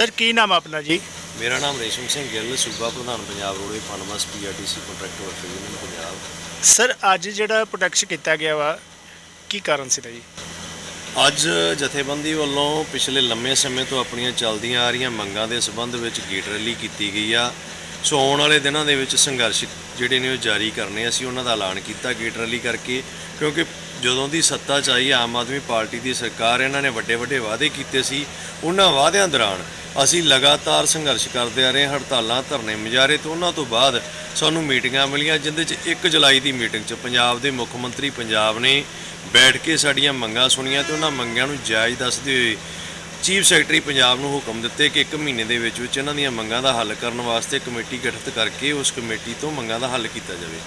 Sir ਕੀ ਨਾਮ ਆ ਆਪਣਾ ਜੀ? ਮੇਰਾ ਨਾਮ ਰੇਸ਼ਮ ਸਿੰਘ ਗਿੱਲ ਸੂਬਾ ਪ੍ਰਧਾਨ Punjab roadway ਫਨਮਸ PRTC contract worker union Punjab. Sir ਅੱਜ ਜਿਹੜਾ ਪ੍ਰੋਟੈਕਸ਼ਨ ਕੀਤਾ ਗਿਆ ਵਾ ਕੀ ਕਾਰਨ ਸੀ ਜੀ ਅੱਜ ਜਥੇਬੰਦੀ ਵੱਲੋਂ ਪਿਛਲੇ ਲੰਮੇ ਸਮੇਂ ਤੋਂ ਆਪਣੀਆਂ ਚੱਲਦੀਆਂ ਆ ਰਹੀਆਂ ਮੰਗਾਂ ਦੇ ਸਬੰਧ ਵਿੱਚ ਗੇਟ ਰੈਲੀ ਕੀਤੀ ਗਈ ਆ। ਸੋ ਆਉਣ ਵਾਲੇ ਦਿਨਾਂ ਦੇ ਵਿੱਚ ਸੰਘਰਸ਼ ਜਿਹੜੇ ਨੇ ਉਹ ਜਾਰੀ ਕਰਨੇ ਅਸੀਂ ਉਹਨਾਂ ਦਾ ਐਲਾਨ ਕੀਤਾ ਗੇਟ ਰੈਲੀ ਕਰਕੇ ਕਿਉਂਕਿ ਜਦੋਂ ਦੀ ਸੱਤਾ 'ਚ ਆਈ ਆਮ ਆਦਮੀ ਪਾਰਟੀ ਦੀ ਸਰਕਾਰ ਇਹਨਾਂ ਨੇ ਵੱਡੇ ਵੱਡੇ ਵਾਅਦੇ ਕੀਤੇ ਸੀ। ਉਹਨਾਂ ਵਾਅਦਿਆਂ ਦੌਰਾਨ ਅਸੀਂ ਲਗਾਤਾਰ ਸੰਘਰਸ਼ ਕਰਦੇ ਆ ਰਹੇ ਹਾਂ, ਹੜਤਾਲਾਂ ਧਰਨੇ ਮੁਜ਼ਾਹਰੇ ਤੋਂ ਉਹਨਾਂ ਤੋਂ ਬਾਅਦ ਸਾਨੂੰ ਮੀਟਿੰਗਾਂ ਮਿਲੀਆਂ ਜਿੰਦੇ 'ਚ 1 ਜੁਲਾਈ ਦੀ ਮੀਟਿੰਗ 'ਚ ਪੰਜਾਬ ਦੇ ਮੁੱਖ ਮੰਤਰੀ ਪੰਜਾਬ ਨੇ ਬੈਠ ਕੇ ਸਾਡੀਆਂ ਮੰਗਾਂ ਸੁਣੀਆਂ ਤੇ ਉਹਨਾਂ ਮੰਗਾਂ ਨੂੰ ਜਾਇਜ਼ ਦੱਸਦੇ ਹੋਏ ਚੀਫ ਸੈਕਟਰੀ ਪੰਜਾਬ ਨੂੰ ਹੁਕਮ ਦਿੱਤੇ ਕਿ 1 ਮਹੀਨੇ ਦੇ ਵਿੱਚ ਵਿੱਚ ਇਹਨਾਂ ਦੀਆਂ ਮੰਗਾਂ ਦਾ ਹੱਲ ਕਰਨ ਵਾਸਤੇ ਕਮੇਟੀ ਗਠਿਤ ਕਰਕੇ ਉਸ ਕਮੇਟੀ ਤੋਂ ਮੰਗਾਂ ਦਾ ਹੱਲ ਕੀਤਾ ਜਾਵੇ।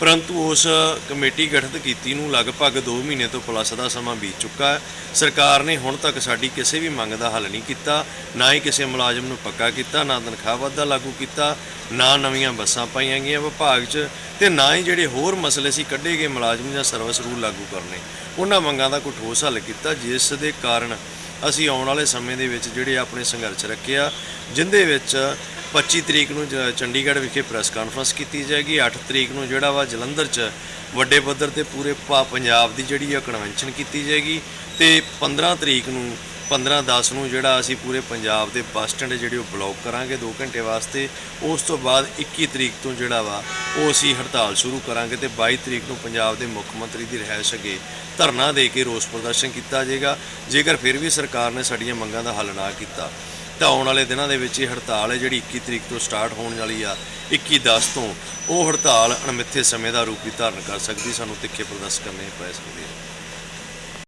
ਪਰੰਤੂ ਉਸ ਕਮੇਟੀ ਗਠਿਤ ਕੀਤੀ ਨੂੰ ਲਗਭਗ 2 ਮਹੀਨੇ ਤੋਂ ਪਲੱਸ ਦਾ ਸਮਾਂ ਬੀਤ ਚੁੱਕਾ ਹੈ। ਸਰਕਾਰ ਨੇ ਹੁਣ ਤੱਕ ਸਾਡੀ ਕਿਸੇ ਵੀ ਮੰਗ ਦਾ ਹੱਲ ਨਹੀਂ ਕੀਤਾ, ਨਾ ਹੀ ਕਿਸੇ ਮੁਲਾਜ਼ਮ ਨੂੰ ਪੱਕਾ ਕੀਤਾ, ਨਾ ਤਨਖਾਹ ਵਾਧਾ ਲਾਗੂ ਕੀਤਾ, ਨਾ ਨਵੀਆਂ ਬੱਸਾਂ ਪਾਈਆਂ ਗਈਆਂ ਵਿਭਾਗ 'ਚ ਤੇ ਨਾ ਹੀ ਜਿਹੜੇ ਹੋਰ ਮਸਲੇ ਸੀ ਕੱਢੇ ਗਏ ਮੁਲਾਜ਼ਮ ਜਾਂ ਸਰਵਿਸ ਰੂਲ ਲਾਗੂ ਕਰਨੇ। ਉਹਨਾਂ ਮੰਗਾਂ ਦਾ ਕੋਈ ਠੋਸ ਹੱਲ ਕੀਤਾ, ਜਿਸ ਦੇ ਕਾਰਨ ਅਸੀਂ ਆਉਣ ਵਾਲੇ ਸਮੇਂ ਦੇ ਵਿੱਚ ਜਿਹੜੇ ਆਪਣੇ ਸੰਘਰਸ਼ ਰੱਖਿਆ ਜਿੰਦੇ ਵਿੱਚ 25 ਤਰੀਕ ਨੂੰ ਜ- ਚੰਡੀਗੜ੍ਹ ਵਿਖੇ ਪ੍ਰੈਸ ਕਾਨਫਰੰਸ ਕੀਤੀ ਜਾਏਗੀ। 8 ਤਰੀਕ ਨੂੰ ਜਿਹੜਾ ਵਾ ਜਲੰਧਰ 'ਚ ਵੱਡੇ ਪੱਧਰ ਤੇ ਪੂਰੇ ਪਾ- ਪੰਜਾਬ ਦੀ ਜਿਹੜੀ ਆ ਕਨਵੈਨਸ਼ਨ ਕੀਤੀ ਜਾਏਗੀ ਤੇ 15 ਤਰੀਕ ਨੂੰ 15 10 ਨੂੰ ਜਿਹੜਾ ਅਸੀਂ ਪੂਰੇ ਪੰਜਾਬ ਦੇ ਬੱਸ ਸਟੈਂਡ ਜਿਹੜੇ ਉਹ ਬਲੌਕ ਕਰਾਂਗੇ 2 ਘੰਟੇ ਵਾਸਤੇ। ਉਸ ਤੋਂ ਬਾਅਦ 21 ਤਰੀਕ ਤੋਂ ਜਿਹੜਾ ਵਾ ਉਹ ਅਸੀਂ ਹੜਤਾਲ ਸ਼ੁਰੂ ਕਰਾਂਗੇ ਤੇ 22 ਤਰੀਕ ਨੂੰ ਪੰਜਾਬ ਦੇ ਮੁੱਖ ਮੰਤਰੀ ਦੀ ਰਿਹਾਇਸ਼ ਅੱਗੇ ਧਰਨਾ ਦੇ ਕੇ ਰੋਸ ਪ੍ਰਦਰਸ਼ਨ ਕੀਤਾ ਜਾਏਗਾ। ਜੇਕਰ ਫਿਰ ਵੀ ਸਰਕਾਰ ਨੇ ਸਾਡੀਆਂ ਮੰਗਾਂ ਦਾ ਹੱਲ ਨਾ ਕੀਤਾ ਤਾਂ ਆਉਣ ਵਾਲੇ ਦਿਨਾਂ ਦੇ ਵਿੱਚ ਇਹ ਹੜਤਾਲ ਹੈ, ਜਿਹੜੀ 21 ਤਰੀਕ ਤੋਂ ਸਟਾਰਟ ਹੋਣ ਵਾਲੀ ਆ 21 10 ਤੋਂ। ਉਹ ਹੜਤਾਲ ਅਣਮਿੱਥੇ ਸਮੇਂ ਦਾ ਰੂਪ ਵੀ ਧਾਰਨ ਕਰ ਸਕਦੀ, ਸਾਨੂੰ ਤਿੱਖੇ ਪ੍ਰਦਰਸ਼ਨ ਕਰਨੇ ਪੈ ਸਕਦੇ ਆ।